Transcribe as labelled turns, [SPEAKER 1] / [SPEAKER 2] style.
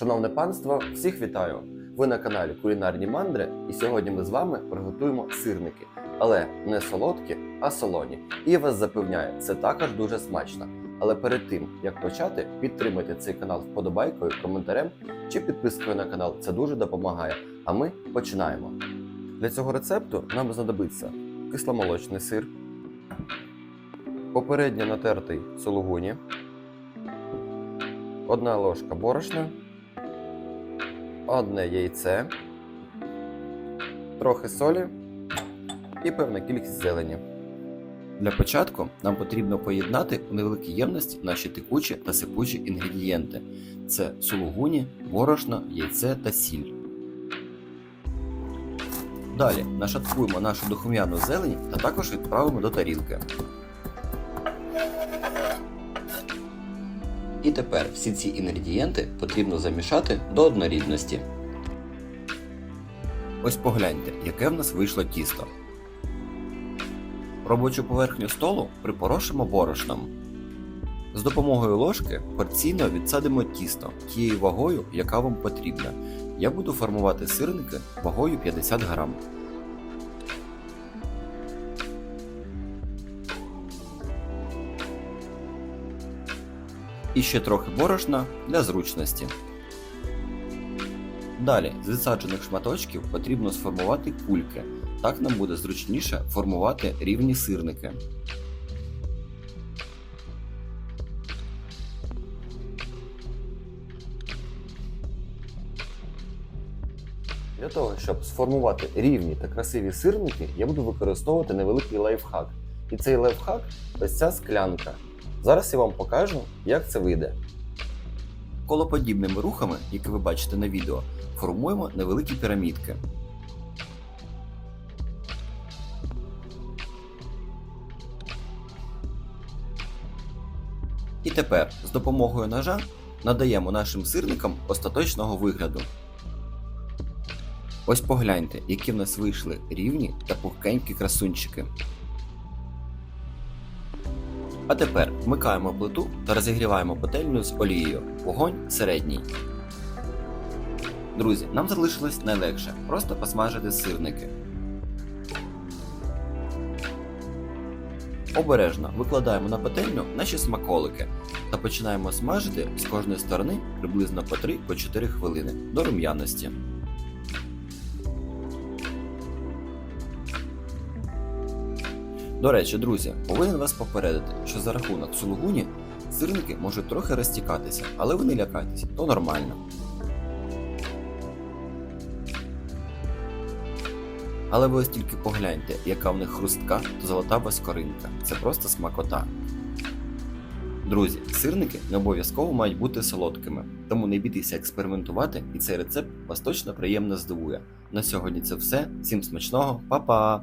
[SPEAKER 1] Шановне панство, всіх вітаю! Ви на каналі Кулінарні Мандри, і сьогодні ми з вами приготуємо сирники, але не солодкі, а солоні. І вас запевняю, це також дуже смачно. Але перед тим як почати, підтримайте цей канал вподобайкою, коментарем чи підпискою на канал. Це дуже допомагає. А ми починаємо. Для цього рецепту нам знадобиться кисломолочний сир, попередньо натертий сулугуні, одна ложка борошна, одне яйце, трохи солі і певна кількість зелені. Для початку нам потрібно поєднати у невеликій ємності наші текучі та сипучі інгредієнти: це сулугуні, борошно, яйце та сіль. Далі нашаткуємо нашу духмяну зелень та також відправимо до тарілки. І тепер всі ці інгредієнти потрібно замішати до однорідності. Ось погляньте, яке в нас вийшло тісто. Робочу поверхню столу припорошимо борошном. З допомогою ложки порційно відсадимо тісто тією вагою, яка вам потрібна. Я буду формувати сирники вагою 50 грам. І ще трохи борошна для зручності. Далі з відсаджених шматочків потрібно сформувати кульки. Так нам буде зручніше формувати рівні сирники. Для того, щоб сформувати рівні та красиві сирники, я буду використовувати невеликий лайфхак. І цей лайфхак ось ця склянка. Зараз я вам покажу, як це вийде. Колоподібними рухами, які ви бачите на відео, формуємо невеликі пірамідки. І тепер з допомогою ножа надаємо нашим сирникам остаточного вигляду. Ось погляньте, які в нас вийшли рівні та пухкенькі красунчики. А тепер вмикаємо плиту та розігріваємо пательню з олією. Вогонь середній. Друзі, нам залишилось найлегше просто посмажити сирники. Обережно викладаємо на пательню наші смаколики та починаємо смажити з кожної сторони приблизно по 3-4 хвилини до рум'яності. До речі, друзі, повинен вас попередити, що за рахунок сулугуні сирники можуть трохи розтікатися, але ви не лякайтеся, то нормально. Але ви ось тільки погляньте, яка в них хрустка та золота скоринка. Це просто смакота. Друзі, сирники не обов'язково мають бути солодкими, тому не бійтеся експериментувати, і цей рецепт вас точно приємно здивує. На сьогодні це все. Всім смачного, па-па!